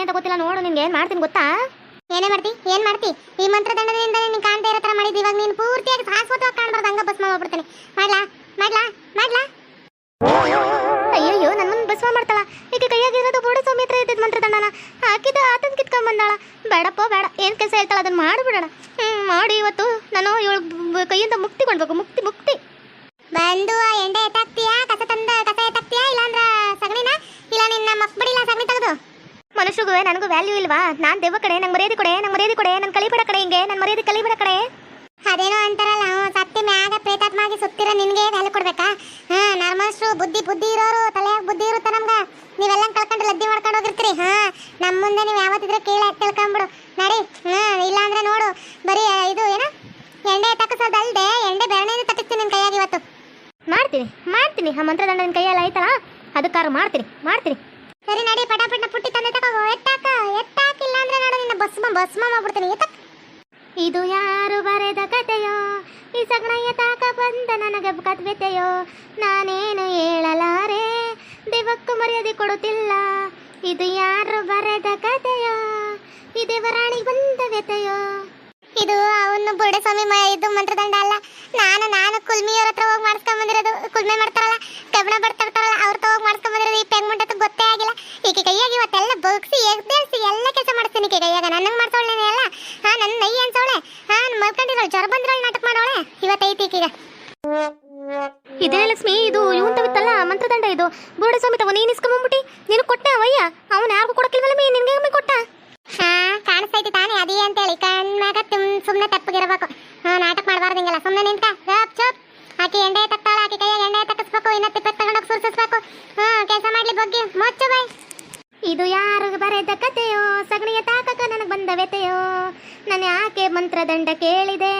ಮಾಡ್ತೀನಿ ಅಂತ ಗೊತ್ತಿಲ್ಲ, ನೋಡು ನಿನ್ಗೆ, ಏನು ಮಾಡ್ತೀನಿ ಗೊತ್ತಾ? ಏನೇ ಮಾಡ್ತಿ, ಏನ್ ಮಾಡ್ತಿ? ಈ ಮಂತ್ರದಂಡದಿಂದ ನಿನ್ ಕಾಣ್ತಾ ಇರೋ ತರ ಮಾಡಿದ್ದು, ಇವಾಗ ನೀನು ಪೂರ್ತಿಯಾಗಿ ಶಾಶ್ವತವಾಗಿ ಕಾಣ್ಬಾರ್ದು, ಹಂಗ ಭಸ್ಮ ಮಾಡ್ಬಿಡ್ತೀನಿ. ಮಾಡ್ಲಾ? ಮಾಡ್ಲಾ? ಮಾಡ್ಲಾ? ಅಯ್ಯಯ್ಯೋ ನನ್ನ ಭಸ್ಮ ಮಾಡ್ತಾಳ. ಈಗ ಕೈಯಾಗಿರೋದು ಬೋಡೆ ಸ್ವಾಮಿ ಇದ್ದ ಇದ್ದಿದ್ದು ಮಂತ್ರದಂಡನ. ಹಾಕಿದ ಆತನ ಕಿತ್ಕೊಂಡ್ ಬಂದಾಳ ಬೇಡಪ್ಪ, ಬೇಡ, ಏನು ಕೆಲಸ ಹೇಳ್ತಾಳ ಅದನ್ನ ಮಾಡ್ಬಿಡೋಣ. ಹ್ಞೂ ಮಾಡಿ ಇವತ್ತು ನಾನು ಇವಳು ಕೈಯಿಂದ ಮುಕ್ತಿ ಕೊಡ್ಬೇಕು, ಮುಕ್ತಿ ಮುಕ್ತಿ. ಬಂದು ಆ ಎಂಡೆ ಎತ್ತಾಕ್ತೀಯಾ? ಕಸ ತಂದ, ಕಸ ಎತ್ತಾಕ್ತೀಯಾ ಇಲ್ಲಾಂದ್ರ ಸಗಣಿನ ಇಲ್ಲ ನಿನ್ನ ಮಕ್ಬಿಡಿಲ್ಲ ಸಗಣಿ ತೆಗೆದು ಮನುಷ್ಯಗೂ ನನಗೂ ವ್ಯಾಲ್ಯೂ ಇಲ್ವಾ? ನಾನು ದೆವ್ವ ಕಡೆ ನಂಗೆ ಮರ್ಯಾದೆ ಕೊಡೆ ನಂಗೆ ಮರ್ಯಾದೆ ಕೊಡೆ ನನ್ನ ಕಲಿಬೇಡ ಕಡೆ ಹಿಂಗೆ ನನ್ನ ಮರ್ಯಾದೆ ಕಲಿಬೇಡ ಕಡೆ. ಅದೇನೋ ಅಂತಾರಲ್ಲ ಸತ್ಯ ಮ್ಯಾಗ ಪ್ರೇತಾತ್ಮಾಗಿ ಸುತ್ತಿರೋ ನಿನ್ಗೆ ವ್ಯಾಲ್ಯೂ ಕೊಡ್ಬೇಕಾ? ಹಾ ನರ್ಮಸ್ರು ಬುದ್ಧಿ ಬುದ್ಧಿ ಇರೋರು ತಲೆಯಾಗ ಬುದ್ಧಿ ಇರುತ್ತೆ ನಮ್ಗ? ನೀವೆಲ್ಲ ಕಳ್ಕೊಂಡು ಲದ್ದಿ ಮಾಡ್ಕೊಂಡು ಹೋಗಿರ್ತೀರಿ ಹಾ? ನಮ್ಮ ಮುಂದೆ ನೀವು ಯಾವತ್ತಿದ್ರೆ ಕೇಳಿ ತಿಳ್ಕೊಂಬಿಡು. ನಡಿ ಹಾ ಇಲ್ಲಾಂದ್ರೆ ನೋಡು. ಬರೀ ಇದು ಏನ? ಎಣ್ಣೆ ತಕ್ಕಸೋದಲ್ದೆ ಎಣ್ಣೆ ಬೆರಣೆಯಿಂದ ತಟ್ಟಿಸ್ತೀನಿ ನಿನ್ ಕೈಯಾಗಿ ಇವತ್ತು. ಮಾಡ್ತೀನಿ ಮಾಡ್ತೀನಿ. ಆ ಮಂತ್ರದಂಡ ನಿನ್ನ ಕೈಯಲ್ಲಿ ಆಯ್ತಲ್ಲ? ಅದಕ್ಕಾರು ಮಾಡ್ತೀನಿ ಮಾಡ್ತೀನಿ. ಸರಿ ನಡಿ, ಪಟಾಪಟ್ನ ಪುಟ್ಟಿ ತಂದೆ ತಕೋ ಎತ್ತಾಕ? ಎತ್ತಾಕ ಇಲ್ಲಾಂದ್ರೆ ನೋಡು ನಿನ್ನ ಬಸ್ಮ ಬಸ್ಮ ಮಾಡ್ಬಿಡ್ತೀನಿ. ಎತ್ತಾಕ? ಇದು ಯಾರು ಬರೆದ ಕಥೆಯೋ? ಈ ಸಗಣಯ್ಯ ತಾಕ ಬಂದ ನನಗೆ ಕತ್ವೆತೆಯೋ ನಾನೇನು ಹೇಳಲಾರೆ? ದೇವಕ್ಕೂ ಮರ್ಯಾದೆ ಕೊಡುತ್ತಿಲ್ಲ. ಇದು ಯಾರು ಬರೆದ ಕಥೆಯೋ? ಈ ದೇವರಾಣಿ ಬಂದ ವ್ಯತೆಯೋ ಇದು ಅವನು ಬುಡಸ್ವಾಮಿ ಸ್ವಾಮಿ ಇದು ಮಂತ್ರದಂಡ ಅಲ್ಲ. ನಾನು ನಾನು ಕುಲ್ಮಿಯವ್ರ ಹತ್ರ ಹೋಗಿ ಮಾಡಿಸ್ಕೊಂಡ್ ಬಂದಿರೋದು ಕುಲ್ಮೆ ಮಾಡ್ತಾರಲ್ಲ, ಕಬ್ಬಣ ಹತ್ರ ಹೋಗಿ ಮಾಡಿಸ್ಕೊಂಡ್ ಬಂದಿರೋದು ಈ ಪೆಂಗ್ ಮುಂಟತ್ತು ಗೊತ್ತೇ ಆಗಿಲ್ಲ. ಈಕೆ ಕೈಯಾಗಿ ಇವತ್ತೆಲ್ಲ ಬಗ್ಸಿ ಎಗ್ದೇಳ್ಸಿ ಎಲ್ಲ ಕೆಲಸ ಮಾಡ್ತೀನಿ ಈಕೆ ಕೈಯಾಗ. ನನ್ನಂಗೆ ಮಾಡ್ಸೋಳೆ ಎಲ್ಲ? ಹಾ ನನ್ನ ನೈ ಅನ್ಸೋಳೆ. ಹಾ ಮಲ್ಕೊಂಡಿರೋಳು ಜ್ವರ ಬಂದ್ರಳು ನಾಟಕ ಮಾಡೋಳೆ. ಇವತ್ತೈತಿ ಈಗ ಇದೇ ಲಕ್ಷ್ಮಿ ಇದು ಇವಂತವಿತ್ತಲ್ಲ ಮಂತ್ರದಂಡ ಇದು. ಬುರುಡ ಸ್ವಾಮಿ ತವ ನೀನು ಇಸ್ಕೊಂಬಂದ್ಬಿಟ್ಟು ನೀನು ಕೊಟ್ಟ ಅವಯ್ಯ? ಅವನು ಯಾರಿಗೂ ಕೊಡಕ್ಕಿಲ್ವಲ್ಲ ಮೀ ನಿನ್ಗೆ ಒಮ್ಮೆ ಕೊಟ್ಟ? ಹಾ ಕಾಣಿಸ್ತೈತಿ ತಾನೇ ಅದೇ ಅಂತೇಳಿ. ಕಣ್ಣಾಗ ತುಮ್ ಸುಮ್ಮನೆ ತಪ್ಪಗಿರಬೇಕು ಹಾ ನಾಟಕ ಮಾಡಬಾರ್ದು ಹಿಂಗೆಲ್ಲ. ಸುಮ್ಮನೆ ನಿಂತ ಚೋಪ್ ಚಪ್ ಆಕಿ ಎಂಡೆ ತಕ್ತಾಳ ಆಕಿ ಕೈಯಾಗ ಎಣ್ಣೆ ತಕ್ಕಿಸ್ಬೇಕು ಇನ್ನ ತಿಪ್ಪೆ ತಗೊಂಡೋಗಿ ಸುರಿಸಿಸ್ಬೇಕು. ಹ್ಮ್, ಕೆಲಸ ಮಾಡ್ಲಿ ಬಗ್ಗೆ. ಮೊಚ್ಚು ಬೈ ಇದು ಯಾರು ಬರೆದ ಕಥೆಯೋ ಸಗಣಿಯ ತಾಕಕ ನನಗೆ ಬಂದ ವ್ಯತೆಯೋ. ನಾನು ಯಾಕೆ ಮಂತ್ರದಂಡ ಕೇಳಿದೆ?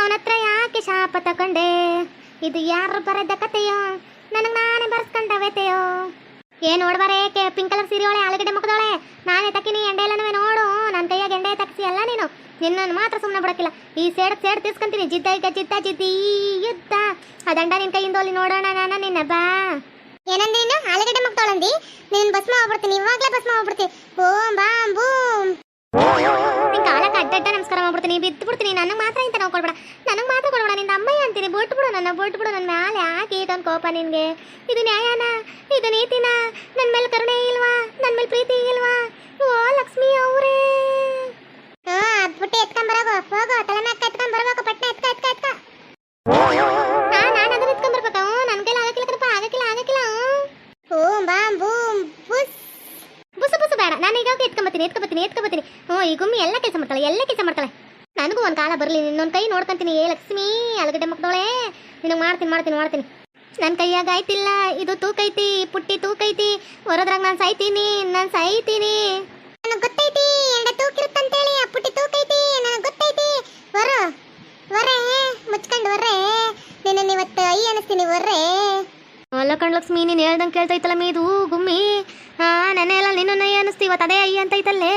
ಅವನತ್ರ ಯಾಕೆ ಶಾಪ ತಕೊಂಡೆ? ಇದು ಯಾರು ಬರೆದ ಕಥೆಯೋ ನನಗೆ ನಾನೇ ಬರ್ಸ್ಕೊಂಡ ವ್ಯತೆಯೋ. ಏ ನೋಡ್ಬಾರ ಏಕೆ? ಪಿಂಕ್ ಕಲರ್ ಸೀರೆ ಒಳೆ ಆಲೂಗಡ್ಡೆ ಮುಖದೊಳೆ ನಾನೇ ತಕ್ಕಿನಿ ಎಂಡೆ ಎಲ್ಲನೂ ನೋಡು. ನನ್ನ ಕೈಯಾಗ ಎಂಡೆ ತಕ್ಸಿ ಅಲ್ಲ ನೀನು. ನಿನ್ನನ್ನು ಮಾತ್ರ ಸುಮ್ಮನೆ ಬಿಡಕ್ಕಿಲ್ಲ. ಈ ಸೇಡ್ ಸೇಡ್ ತಿಸ್ಕೊಂತೀನಿ ಜಿದ್ದ ಈಗ ಜಿದ್ದ ಜಿದ್ದಿ ಯುದ್ಧ. ಆ ದಂಡ ನಿನ್ನ ಕೈಯಿಂದ ಅಲ್ಲಿ ನೋಡೋಣ ನಾನು ನಿನ್ನ ಬಾ. ಏನಂದ್ರೆ ನೀನು ಆಲೂಗಡ್ಡೆ ಮಗ್ತಾಳಂದಿ ನಿನ್ನ ಭಸ್ಮ ಆಗ್ಬಿಡ್ತೀನಿ ಇವಾಗ್ಲೇ ಭಸ್ಮ ಆಗ್ಬಿಡ್ತೀನಿ ಓಂ ಬಾಂ ಬೂಮ್ ನಿನ್ ಕಾಲಕ್ಕೆ ಅಡ್ಡಡ್ಡ ನಮಸ್ಕಾರ ಮಾಡ್ಬಿಡ್ತೀನಿ. ಬಿದ್ದು ಬಿಡ್ತೀನಿ ನನಗೆ ಮಾತ್ರ ಇಂತ ನಾವು ಕೊಡ್ಬೇಡ. ನನಗೆ ಮಾತ್ರ ಕೊಡ್ಬೇಡ. ನಿನ್ನ ಅಮ್ಮಯ್ಯ ಅಂತೀನಿ. ಬಿಟ್ಟು ಬಿಡು ನನ್ನ ಬಿಟ್ಟು ಬಿಡು ನನ್ನ ಮೇಲೆ ಯಾಕೆ ಇದೊಂದು ಕೋಪ ನಿನಗೆ? ಇದು ನ್ಯಾಯನ? ಇದು ನೀತಿನ? ನನ್ನ ಮೇಲೆ ಕರುಣೆ ಇಲ್ವಾ? ನನ್ನ ಮೇಲೆ ಪ್ರೀತಿ ಇಲ್ವಾ? ಓ ಲಕ್ಷ್ಮಿ ಅವರೇ. ಹಾ ಅದ್ಬಿಟ್ಟು ಎತ್ಕೊಂಡ್ ಬರೋಗು. ಹೋಗು ತಲೆ ಮ್ಯಾಗ ಎತ್ಕೊಂಡ್ ಬರ್ಬೇಕು ಪಟ್ನ ಎತ್ಕ ಎತ್ಕ ಎತ್ಕ. ನಾನು ಅದನ್ನ ಎತ್ಕೊಂಡ್ಬರ್ಬೇಕಾ ಹ್ಞೂ ನನ್ ಕೈಲಿ ಆಗಕ್ಕಿಲ್ಲ ಕಣಪ್ಪ ಆಗಕ್ಕಿಲ್ಲ ಆಗಕ್ಕಿಲ್ಲ ಹ್ಞೂ. ಬಾಂ ಬೂಮ್ ಬುಸ್. ಬುಸು ಬುಸು ಬೇಡ. ನಾನು ಈಗ ಎತ್ಕೊಂಬತ್ತೀನಿ ಎತ್ಕೊಂಬತ್ತೀನಿ ಎತ್ಕೊಂಬತ್ತೀನಿ ಹ್ಞೂ ಈ ಗುಮ್ಮಿ ಎಲ್ಲ ಕೆಲಸ ಮಾಡ್ತಾಳೆ ಎಲ್ಲ ಕೆಲಸ ಮಾಡ್ತಾಳೆ. ನನಗೂ ಒಂದು ಕಾಲ ಬರಲಿ ನಿನ್ನೊಂದು ಕೈ ನೋಡ್ಕೊಂತೀನಿ ಏ ಲಕ್ಷ್ಮಿ ಆಲೂಗಡ್ಡೆ ಮಕ್ಕಳೇ ನಿನಗೆ ಮಾಡ್ತೀನಿ ಮಾಡ್ತೀನಿ ಮಾಡ್ತೀನಿ. ನನ್ನ ಕೈಯಾಗ ಆಯ್ತಿಲ್ಲ ಇದು ತೂಕೈತಿ ಪುಟ್ಟಿ ತೂಕೈತಿ. ಹೊರದ್ರಾಗ ನಾನು ಸಾಯ್ತೀನಿ ನಾನು ಸಾಯ್ತೀನಿ. ನನಗ್ ಗೊತ್ತೈತಿ ಎಂಡ ತೂಕಿರುತ್ತಂತೇಳಿ ಆ ಪುಟ್ಟಿ ತೂಕೈತಿ ನನಗ್ ವರ ವರೆ ಮುಚ್ಕೊಂಡು ವರ್ರೆ ನಿನ್ನ ಇವತ್ತು ಐ ಅನಿಸ್ತೀನಿ ವರ್ರೆ ಅಲ್ಲ ಕಣ್ಲಕ್ಷ್ಮಿ ನೀನು ಹೇಳ್ದಂಗೆ ಕೇಳ್ತೈತಲ್ಲ ಮೀದು ಗುಮ್ಮಿ. ಹಾ ನೆನೆ ಎಲ್ಲ ನಿನ್ನ ನೈ ಅನಿಸ್ತಿ ಇವತ್ತು ಅದೇ ಐ ಅಂತೈತಲ್ಲೇ.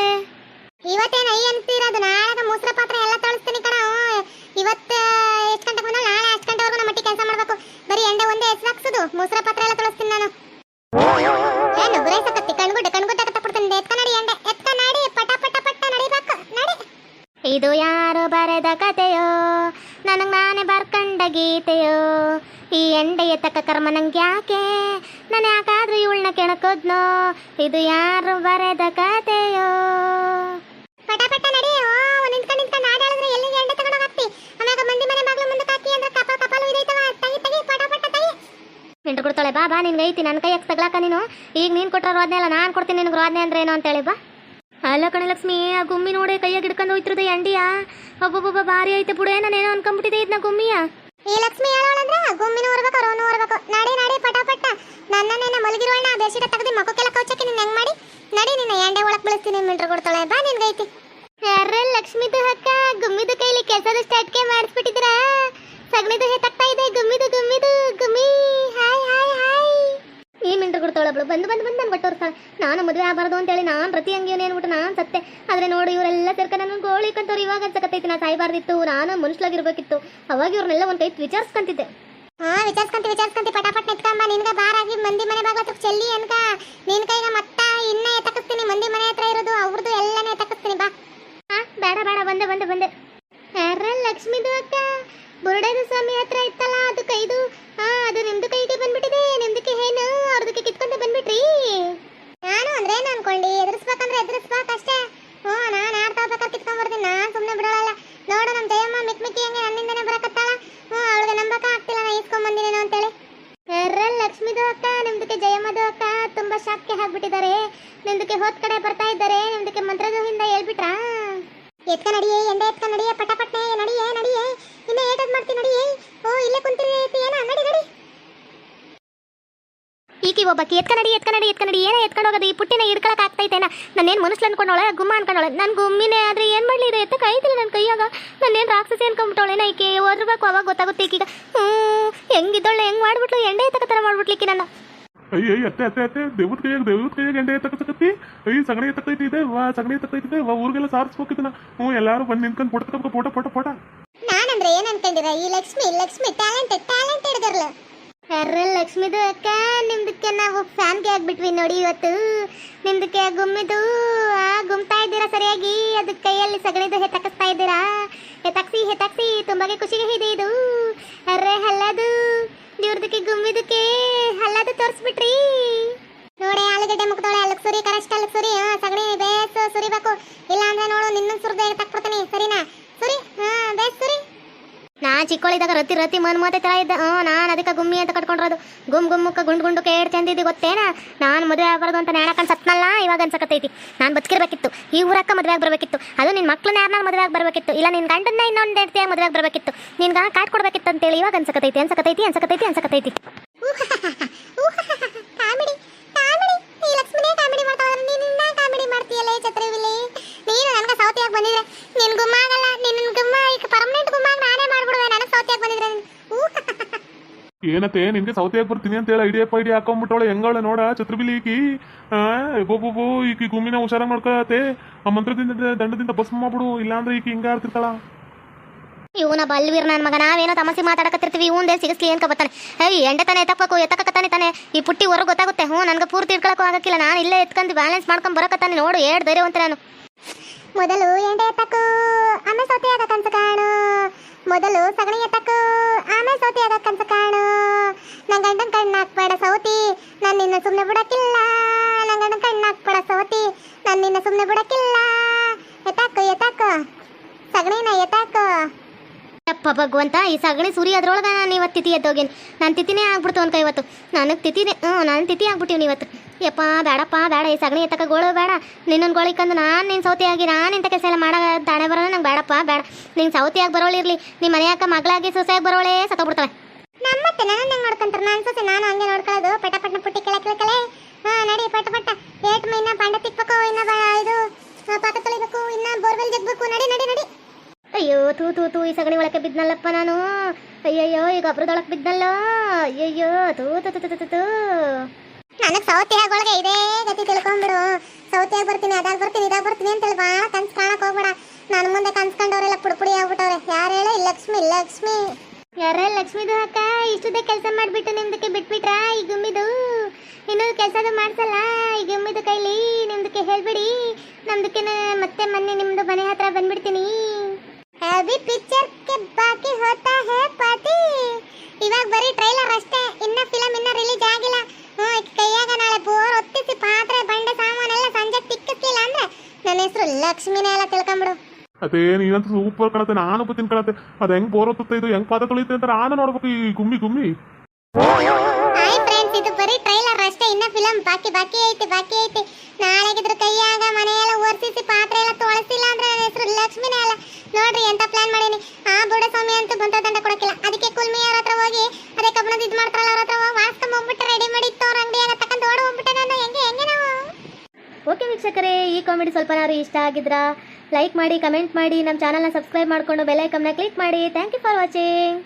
ಇವತ್ತೇನು ಐ ಅನಿಸ್ತಿರೋದು ನಾಳೆ ಮೊಸರ ಪಾತ್ರೆ ಎಲ್ಲ ತೊಳಸ್ತೀನಿ ಕಣ. ಇವತ್ತು ಎಷ್ಟು ಗಂಟೆಗೆ ಬಂದ ನಾಳೆ ಅಷ್ಟು ಗಂಟೆವರೆಗೂ ನಮ್ಮ ಮಟ್ಟಿ ಕೆಲಸ ಮಾಡ್ಬೇಕು. ಬರೀ ಎಂಡೆ ಒಂದೇ ಹೆಸರು ಹಾಕ್ಸೋದು ಮೊಸರ ಪಾತ್ರ ಎಲ್ಲ ತೊಳಸ್ತೀನಿ ನಾನು. ಏನು ಗುರೈಸಕತ್ತಿ ಕಣ್ಗುಡ್ಡ ಕಣ್ಗುಡ್ಡ ಕತ್ತಬಿಡ್ತೀನಿ ಎತ್ಕ ನಡಿ ಎಂಡೆ ಎತ್ಕ ನಡಿ ಪಟ ಪಟ ಪಟ ನಡಿಬೇಕು ನಡಿ ಇದು ಯಾರು ಬರೆದ ಕಥೆಯೋ? ನನಗೆ ನಾನೇ ಬರ್ಕಂಡ ಗೀತೆಯೋ? ಈ ಎಂಡೆಯ ತಕ್ಕ ಕರ್ಮ ನಂಗೆ ಯಾಕೆ? ನಾನು ಯಾಕಾದ್ರೂ ಇವಳನ್ನ ಕೆಣಕೋದ್ನೋ? ಇದು ಯಾರು ಬರೆದ ಕಥೆಯೋ? ಪಟ ನಡೆಯೋ ನಿಂತ್ಕೊಂಡು ನಿಂತ್ಕೊಂಡು ಆಡಾಡಿದ್ರೆ ಎಲ್ಲಿಗೆ ಎಂಡೆ ತಗೊಂಡೋಗತ್ತಿ ಆಮ್ಯಾಗ ಮಂದಿ ಮನೆ ಬಾಗ್ಲು ಮುಂದೆ ಕಾಕಿ ಅಂದ್ರೆ ಕಪಾಲ್ ಕಪಾಲು ಇದೈತವ ತಗಿ ತಗಿ ಪಟ ಪಟ ತಗಿ ನಿಂಟು ಕೊಡ್ತಾಳೆ ಬಾ ಬಾ ನಿನ್ಗೆ ಐತಿ. ನನ್ನ ಕೈಯಕ್ಕೆ ತಗ್ಲಾಕ ನೀನು. ಈಗ ನೀನು ಕೊಟ್ಟರೆ ರೋದ್ನೆ ಅಲ್ಲ ನಾನು ಕೊಡ್ತೀನಿ ನಿನಗೆ ರೋದ್ನೆ ಅಂದ್ರೆ ಏನು ಅಂತೇಳಿ ಬಾ. ಅಲ್ಲ ಕಣೆ ಲಕ್ಷ್ಮಿ, ಆ ಗುಮ್ಮಿ ನೋಡಿ ಕೈಯಾಗ ಹಿಡ್ಕೊಂಡು ಹೋಯ್ತಿರೋದು ಎಂಡಿಯಾ ಒಬ್ಬೊಬ್ಬ ಭಾರಿ ಐತೆ ಬಿಡು ನಾನೇನೋ ಅನ್ಕೊಂಬಿಟ್ಟಿದ್ದೆ ಇದನ್ನ ಗುಮ್ಮಿಯ ಈ ಲಕ್ಷ್ಮಿ ಹೇಳೋಳಂದ್ರ ಗುಮ್ಮಿನ ಊರ್ಬೇಕು ರೋನು ಊರ್ಬೇಕು ನಡಿ ನಡಿ ಪಟ ಪಟ ನನ್ನನ್ನೇನ ಮಲಗಿರೋಣ ಬೇಸಿಟ ತೆಗ್ದು ಮಕ್ಕಕ್ಕೆಲ್ಲ ಕೌಚಕ್ಕೆ ನಿನ್ನ ಹೆಂಗ್ ಮಾಡಿ ನಡಿ ನಿನ್ನ ಎಂಡೆ ಒಳಗ್ ಬೆಳೆಸ್ತೀನಿ ಮಿಂಟ್ರು ಕೊಡ್ತಾಳೆ ಬಾ ನಿನ್ಗೈತಿ ಯಾರ ಲಕ್ಷ್ಮಿದು ಅಕ್ಕ ಗುಮ್ಮಿದು ಕೈಲಿ ಕೆಲಸದ ಸ್ಟಾರ್ಟ್ಗೆ ಮಾಡಿಸ್ಬಿಟ್ಟಿದ್ರ ಸಗಣಿದು ಹೆತ್ತಾಗ್ತಾ ಇದೆ ಗುಮ್ಮಿದು ಗುಮ್ಮಿದು ಗುಮ್ಮಿ ಹಾಯ್ ಹಾಯ್ ಹಾಯ್ ಈ ಅವಳು. ಬಂದು ಬಂದು ಬಂದು ನನ್ಗೆ ಕೊಟ್ಟೋರ್ತಾಳೆ ನಾನು ಮದುವೆ ಆಗಬಾರ್ದು ಅಂತೇಳಿ ನಾನು ಪ್ರತಿ ಅಂಗಿಯೋನೇ ಅನ್ಬಿಟ್ಟು ನಾನು ಸತ್ತೆ. ಆದ್ರೆ ನೋಡಿ, ಇವರೆಲ್ಲ ಸೇರ್ಕ ನನ್ನ ಗೋಳಿ ಕಂತವ್ರು. ಇವಾಗ ಅನ್ಸಕತ್ತೈತಿ ನಾ ಸಾಯ್ಬಾರ್ದಿತ್ತು, ನಾನು ಮನುಷ್ಯಲಾಗಿರ್ಬೇಕಿತ್ತು ಅವಾಗ ಇವ್ರನ್ನೆಲ್ಲ ಒಂದು ಕೈ ವಿಚಾರಿಸ್ಕೊಂತಿದ್ದೆ. ಹಾ, ವಿಚಾರಿಸ್ಕೊಂತಿ ವಿಚಾರಿಸ್ಕೊಂತಿ, ಪಟಾಪಟ್ ನೆತ್ಕಂಬ ನಿನ್ಗ ಬಾರಾಗಿ ಮಂದಿ ಮನೆ ಬಾಗ್ಲ ಚೆಲ್ಲಿ ಅನ್ಕ. ನಿನ್ ಕೈಗ ಮತ್ತ ಎದುರಿಸ್ಬೇಕಂದ್ರೆ ಎದುರಿಸ್ಬೇಕಷ್ಟೇ ಹ್ಞೂ ನಾನು ಯಾರು ತಗೋಬೇಕಾದ್ರೆ ಕಿತ್ಕೊಂಡ್ಬರ್ತೀನಿ ನಾನು ಸುಮ್ಮನೆ ಬಿಡೋಳಲ್ಲ ನೋಡು ನಮ್ಮ ಜಯಮ್ಮ ಮಿಕ್ ಮಿಕ್ಕಿ ಹಂಗೆ ನನ್ನಿಂದನೇ ಬರಕತ್ತಾಳ ಹ್ಞೂ ಅವಳಿಗೆ ನಂಬಕ ಆಗ್ತಿಲ್ಲ ನಾ ಇಸ್ಕೊಂಬಂದಿನೇನೋ ಅಂತೇಳಿ ಎರ್ರ ಲಕ್ಷ್ಮಿದು ಅಕ್ಕ ನಿಮ್ದಕ್ಕೆ ಜಯಮ್ಮದು ಅಕ್ಕ ತುಂಬಾ ಶಾಕ್ಗೆ ಹಾಕ್ಬಿಟ್ಟಿದ್ದಾರೆ ನಿಮ್ದಕ್ಕೆ ಹೋದ್ ಕಡೆ ಬರ್ತಾ ಇದ್ದಾರೆ. ನಿಮ್ದಕ್ಕೆ ಮಂತ್ರದಿಂದ ಹೇಳ್ಬಿಟ್ರ? ಎತ್ಕ ನಡಿಯೇ, ಎಂಡೆ ಎತ್ಕ ಪಟ ಪಟ್ನೆ ನಡಿಯೇ ನಡಿಯೇ, ಇನ್ನ ಏಟದ್ ಮಾಡ್ತಿ ನಡಿಯೇ. ಓ, ಇಲ್ಲೇ ಕುಂತಿರಿ ಏನ, ನಡಿ ನಡಿ. ಈಕಿ ಒಬ್ಬಕ್ಕೆ ಎತ್ಕ ನಡಿ ಎತ್ಕ ನಡಿ ಎತ್ಕ ನಡಿ, ಏನ ಎತ್ಕೊಂಡು ಹೋಗೋದು? ಈ ಪುಟ್ಟಿನ ಹಿಡ್ಕೊಳಕ್ ಆಗ್ತೈತೇನ ನಾನೇನು ಮನುಷ್ಯ ಅನ್ಕೊಂಡೋಳೆ ಗುಮ್ಮ ಅನ್ಕೊಂಡವಳೆ? ನಾನು ಗುಮ್ಮಿನೇ ಆದ್ರೆ ಏನ್ ಮಾಡ್ಲಿ ಇದು? ಎತ್ತಕ್ಕೆ ನನ್ನ ಕೈಯಾಗ. ನಾನೇನು ರಾಕ್ಷಸಿ ಅನ್ಕೊಂಬಿಟ್ಟವಳೆ ಈಕೆ? ಓದ್ರಬೇಕು ಅವಾಗ ಗೊತ್ತಾಗುತ್ತೆ ಈಕೀಗ ಹ್ಞೂ ಹೆಂಗಿದ್ದೋಳೆ ಹೆಂಗ್ ಮಾಡ್ಬಿಟ್ಲು? ಎಂಡೆ ಎತ್ತಕ ಥರ ಮಾಡ್ಬಿಟ್ಲಿಕ್ಕಿ ನನ್ನ. ಅಯ್ಯ ಅಯ್ಯ ಅತ್ತೆ ಅತ್ತೆ ಅತ್ತೆ ದೇವ್ರ ಕೈಯಾಗ ದೇವ್ರ ಕೈಯಾಗ ಎಂಡೆ ತಕ್ಕತಿ ಅಯ್ಯ ಸಗಣಿ ಇದೆ ವಾ ಸಗಣಿ ತಕ್ಕೈತಿದೆ ವಾ ಊರಿಗೆಲ್ಲ ಸಾರಿಸ್ಬೇಕಿದ್ನ. ಹ್ಞೂ ಎಲ್ಲಾರು ಬಂದು ನಿಂತ್ಕೊಂಡು ಫೋಟೋ ತಗೋಬೇಕು ಫೋಟೋ ಫೋಟೋ ಫೋಟೋ ನಾನಂದ್ರೆ ಏನ್ ಅನ್ಕೊಂಡಿರ? ಈ Lakshmi Lakshmi talented talented girl ಅರ್ರ ಲಕ್ಷ್ಮಿದು ಅಕ್ಕ ನಿಮ್ದಕ್ಕೆ ನಾವು ಫ್ಯಾನ್ಗೆ ಆಗ್ಬಿಟ್ವಿ ನೋಡಿ ಇವತ್ತು. ನಿಮ್ದಕ್ಕೆ ಗುಮ್ಮಿದು ಆ ಗುಮ್ತಾ ಇದ್ದೀರಾ ಸರಿಯಾಗಿ? ಅದು ಕೈಯಲ್ಲಿ ಸಗಣಿದು ಹೆತಕಿಸ್ತಾ ಇದ್ದೀರಾ? ಹೆತಕ್ಸಿ ಹೆತಕ್ಸಿ ತುಂಬಾಗೆ ಖುಷಿಗೆ ಇದೆ ಇದು. ಅರ್ರೆ ಹಲ್ಲದು. ಇವ್ರದಕ್ಕೆ ಗುಮ್ಮಿದಕ್ಕೆ ಹಲ್ಲದು ತೋರಿಸ್ಬಿಟ್ರಿ. ನೋಡಿ ಆಲೂಗಡ್ಡೆ ಮುಗ್ದೋಳೆ ಅಲಕ್ ಸುರಿ ಕರೆಕ್ಟ್ ಸುರಿ, ಹಾ, ಸಗಣಿ ಬೇಸ್, ಸುರಿಬೇಕು. ಇಲ್ಲ ಅಂದ್ರೆ ನೋಡು ನಿನ್ನ ಸುರಿದ ತಕ್ಬಿಡ್ತೀನಿ ಸರಿನಾ ಸುರಿ ಹಾ ಬೇಸ್ ಸುರಿ ನಾ ಚಿಕ್ಕೋಳಿದಾಗ ರತಿ ರತಿ ಮನ್ ಮಾತೆ ತರ ಇದ್ದ. ಹ್ಞೂ ನಾನು ಅದಕ್ಕೆ ಗುಮ್ಮಿ ಅಂತ ಕಟ್ಕೊಂಡಿರೋದು. ಗುಮ್ ಗುಮ್ಮಕ್ಕ ಗುಂಡು ಗುಂಡುಕ್ಕೆ ಏಡ್ ಗೊತ್ತೇನ? ನಾನು ಮದುವೆ ಆಗ್ಬಾರ್ದು ಅಂತ ನ್ಯಾಣಕಂಡ್ ಸತ್ನಲ್ಲ? ಇವಾಗ ಅನ್ಸಕತ್ತೈತಿ. ನಾನು ಬದುಕಿರ್ಬೇಕಿತ್ತು. ಈ ಊರಕ್ಕ ಮದುವೆ ಆಗಿ ಬರಬೇಕಿತ್ತು. ಅದು ನಿನ್ನ ಮಕ್ಳನ್ನ ಯಾರನ್ನ ಮದುವೆ ಆಗಿ ಬರಬೇಕಿತ್ತು. ಇಲ್ಲ ನಿನ್ನ ಗಂಡನ್ನ ಇನ್ನೊಂದು ಹೆಂಡತಿಯ ಮದುವೆ ಆಗಿ ಬರಬೇಕಿತ್ತು. ನಿನ್ಗ ಕಾಟ್ ಕೊಡ್ಬೇಕಿತ್ತು ಅಂತೇಳಿ ಇವಾಗ ಅನ್ಸಕತೈತಿ ಅನ್ಸಕತೈತಿ ಅನ್ಸಕತೈತಿ ಅನ್ಸಕತೈತಿ ನೀನು ನೀನು ನನಗೆ ಸೌತಿಯಾಗಿ ಬಂದಿದ್ರೆ ನಿನ್ ಗುಮ್ಮ ಆಗಲ್ಲ ನಿನ್ನ ಗುಮ್ಮ ಈಗ ಪರ್ಮನೆಂಟ್ ಗುಮ್ಮ ನಾನೇ ಸೌತಿಯಾಗಿ ಬಂದಿದ್ರೆ. ಏನತ್ತೆ ನಿನ್ಗೆ ಸೌತೆಯಾಗಿ ಬರ್ತೀನಿ ಅಂತ ಹೇಳ ಐಡಿಯಾ ಐಡಿಯಾ ಹಾಕೊಂಡ್ಬಿಟ್ಟವಳೆ ಹೆಂಗವಳೆ ನೋಡ ಛತ್ರಬಿಲಿ ಈಕಿ ಬೋ ಬೋ ಬೋ ಈಕಿ ಗುಮ್ಮಿನ ಹುಷಾರ ಮಾಡ್ಕೊಳತ್ತೆ ಆ ಮಂತ್ರದಿಂದ ದಂಡದಿಂದ ಬಸ್ ಮಾಡ್ಬಿಡು ಇಲ್ಲಾಂದ್ರೆ ಈಕಿ ಹಿಂಗ ಆಡ್ತಿರ್ತಾಳ. ಇವನ ಬಲ್ವೀರ್ ನನ್ನ ಮಗ ನಾವೇನೋ ತಮಸಿ ಮಾತಾಡಕತ್ತಿರ್ತೀವಿ ಇವಂದೇ ಸಿಗಸ್ಲಿ ಏನ್ಕ ಬರ್ತಾನೆ. ಏ ಎಂಡೆ ತಾನೆ ಎತ್ತಬೇಕು ಎತ್ತಕತ್ತಾನೆ ತಾನೆ. ಈ ಪುಟ್ಟಿ ಹೊರಗೆ ಗೊತ್ತಾಗುತ್ತೆ. ಹ್ಞೂ ನನಗೆ ಪೂರ್ತಿ ಇಟ್ಕೊಳಕ್ಕೂ ಆಗಕ್ಕಿಲ್ಲ. ನಾನು ಇಲ್ಲೇ ಎತ್ಕೊಂಡು ಬ್ಯಾಲೆನ್ಸ್ ಮಾಡ್ಕೊಂಡು ಬರಕತ್ತಾನೆ. ನೋಡು ಏಡ್ ಧೈರ್ಯವಂತ ನಾನು. ಮೊದಲು ಎಂಡೆ ಎತ್ತಕ್ಕು ಆಮೇಲೆ ಸೌತೆಯಾಗ ಕನ್ಸ ಕಾಣು. ಮೊದಲು ಸಗಣಿ ಎತ್ತಕ್ಕು, ಆಮೇಲೆ ಸೌತಿ ಅದಕ್ಕಂತ ಕಾಣು. ನನ್ನ ಗಂಡನ ಕಣ್ಣು ಹಾಕ್ಬೇಡ ಸೌತಿ, ನಾನು ನಿನ್ನ ಸುಮ್ಮನೆ ಬಿಡಕ್ಕಿಲ್ಲ. ನನ್ನ ಗಂಡನ ಕಣ್ಣು ಹಾಕ್ಬೇಡ ಸೌತಿ, ನಾನು ನಿನ್ನ ಸುಮ್ಮನೆ ಬಿಡಕ್ಕಿಲ್ಲ. ಎತ್ತಾಕು ಎತ್ತಾಕು. ಸಗಣಿನ ಎತ್ತಾಕು. ಅಪ್ಪ ಭಗವಂತ, ಈ ಸಗಣಿ ಸುರಿ ಅದ್ರೊಳಗೆ ನಾನು ಇವತ್ತು ತಿಥಿ ಎದ್ದೋಗೇನಿ. ನಾನು ತಿಥಿನೇ ಆಗ್ಬಿಡ್ತು ಅನ್ಕ ಇವತ್ತು. ನನಗೆ ತಿಥಿನೇ ಹ್ಞೂ ನಾನು ತಿಥಿ ಆಗ್ಬಿಟ್ಟಿವ್ನಿ ಇವತ್ತು ಯಪ್ಪ ಬೇಡಪ್ಪ ಬೇಡ ಈ ಸಗಣಿ ಎತ್ತಕ ಗೋಳು ಬೇಡ. ನಿನ್ನೊಂದು ಗೋಳಿಕಂದು ನಾನು ನಿನ್ನ ಸೌತಿಯಾಗಿ ನಾನು ಇಂಥ ಕೆಲಸ ಎಲ್ಲ ಮಾಡೋ ತಾಣೆ ಬರೋಣ ನಂಗೆ ಬೇಡಪ್ಪ ಬೇಡ. ನಿಂಗೆ ಸೌತಿಯಾಗಿ ಬರೋಳಿರಲಿ ನಿಮ್ಮ ಮನೆಯಾಕ ಮಗಳಾಗಿ ಸೊಸೆಯಾಗಿ ಬರೋಳೇ ಸತ್ತೋಗ್ಬಿಡ್ತಾಳೆ ನಮ್ಮತ್ತೆ ನನ್ನ ಹೆಂಗ್ ನೋಡ್ಕೊಂತಾರೆ ನಾನು ಸೊಸೆ ನಾನು ಹಂಗೆ ನೋಡ್ಕೊಳ್ಳೋದು. ಪಟ ಪಟ್ನ ಪುಟ್ಟಿ ಕೆಳ ಕೆಳಕಲೆ ಹಾ ನಡಿ ಪಟ ಪಟ್ಟ. ಏಟ್ ಇನ್ನ ಬಾಂಡೆ ತಿಕ್ಬೇಕು ಇನ್ನ ಬಾ- ಇದು ಪಾತ್ರೆ ತೊಳಿಬೇಕು ಇನ್ನ ಬೋರ್ವೆಲ್ ಜಗ್ಬೇಕು. ನಡಿ ನಡಿ ನಡಿ. ಅಯ್ಯೋ ತೂ ತೂ ತೂ ಈ ಸಗಣಿ ಒಳಕ್ಕೆ ಬಿದ್ದನಲ್ಲಪ್ಪ ನಾನು. ಅಯ್ಯಯ್ಯೋ ಈಗ ಅಬ್ರದೊಳಕ್ಕೆ ಬಿದ್ನಲ್ಲ. ಅಯ್ಯಯ್ಯೋ ತೂ ತೂ ತೂ ತೂ ತೂ ನನಗೆ ಸೌತಿಯಾಗ ಒಳಗೆ ಇದೇ ಗತಿ ತಿಳ್ಕೊಂಬಿಡು. ಸೌತಿಯಾಗ ಬರ್ತೀನಿ ಅದಾಗ ಬರ್ತೀನಿ ಇದಾಗ ಬರ್ತೀನಿ ಅಂತೇಳಿ ಭಾಳ ಕನ್ಸ್ ಕಾಣಕ್ ಹೋಗ್ಬೇಡ. ನನ್ನ ಮುಂದೆ ಕನ್ಸ್ಕೊಂಡವ್ರೆಲ್ಲ ಪುಡಿಪುಡಿ ಪುಡಿ ಆಗ್ಬಿಟ್ಟವ್ರೆ. ಯಾರು ಹೇಳಿ? ಲಕ್ಷ್ಮಿ ಲಕ್ಷ್ಮಿ. ಯಾರ ಲಕ್ಷ್ಮಿದು ಅಕ್ಕ ಇಷ್ಟುದೇ ಕೆಲಸ ಮಾಡಿಬಿಟ್ಟು ನಿಮ್ದಕ್ಕೆ ಬಿಟ್ಬಿಟ್ರಾ? ಈ ಗುಮ್ಮಿದು. ಇನ್ನೊಂದು ಕೆಲಸದು ಮಾಡ್ಸಲ್ಲ? ಈ ಗುಮ್ಮಿದು ಕೈಲಿ ನಿಮ್ದಕ್ಕೆ ಹೇಳ್ಬಿಡಿ. ನಮ್ದಕ್ಕೆ ಮತ್ತೆ ಮೊನ್ನೆ ನಿಮ್ದು ಮನೆ ಹತ್ರ ಬಂದ್ಬಿಡ್ತೀನಿ. ಅಭಿ ಪಿಕ್ಚರ್ ಕೆ ಬಾಕಿ ಹೋತಾ ಹೇ ಪಾತಿ ಇವಾಗ ಬರೀ ಟ್ರೈಲರ್ ಅಷ್ಟೇ. ಇನ್ನ ಫಿಲಂ ಇನ್ನ ರಿಲೀಸ್ ನನ್ನ ಹೆಸರು ಲಕ್ಷ್ಮಿನೇ ಎಲ್ಲ ತಿಳ್ಕೊಂಬಿಡು. ಅದೇ ನೀನಂತ ಸೂಪರ್ ಕಣತೆ ನಾನು ಬತ್ತೀನಿ ಕಾಣತ್ತೆ. ಅದು ಹೆಂಗ್ ಬೋರ್ ಹೊತ್ತುತ್ತೆ ಇದು ಹೆಂಗ್ ಪಾದ ತೊಳಿತೆ ಅಂತ ನಾನು ನೋಡ್ಬೇಕು ಈ ಗುಮ್ಮಿ ಗುಮ್ಮಿ. ಹಾಯ್ ಫ್ರೆಂಡ್ಸ್ ಇದು ಬರೀ ಟ್ರೈಲರ್ ಅಷ್ಟೇ ಇನ್ನ ಫಿಲಂ ಬಾಕಿ ಬಾಕಿ ಐತೆ ಬಾಕಿ ಐತಿ. ನಾಳೆಗಿದ್ರ ಕೈಯಾಗ ಮನೆಯೆಲ್ಲ ಒರ್ಸಿಸಿ ಪಾತ್ರೆ ಎಲ್ಲ ತೊಳಸಿಲ್ಲ ಅಂದ್ರೆ ನನ್ನ ಹೆಸರು ಲಕ್ಷ್ಮಿನೇ ಅಲ್ಲ. ನೋಡ್ರಿ ಎಂತ ಪ್ಲಾನ್ ಮಾಡೀನಿ. ಆ ಬುಡ ಸ್ವಾಮಿ ಅಂತೂ ಬಂತ ದಂಡ ಕೊಡಕ್ಕಿಲ್ಲ. ಓಕೆ ವೀಕ್ಷಕರೇ, ಈ ಕಾಮಿಡಿ ಸ್ವಲ್ಪನಾದ್ರು ಇಷ್ಟ ಆಗಿದ್ರಾ? ಲೈಕ್ ಮಾಡಿ ಕಮೆಂಟ್ ಮಾಡಿ, ನಮ್ಮ ಚಾನಲ್ನ ಸಬ್ಸ್ಕ್ರೈಬ್ ಮಾಡಿಕೊಂಡು ಬೆಲ್ಲೈಕಮ್ನ ಕ್ಲಿಕ್ ಮಾಡಿ. Thank you for watching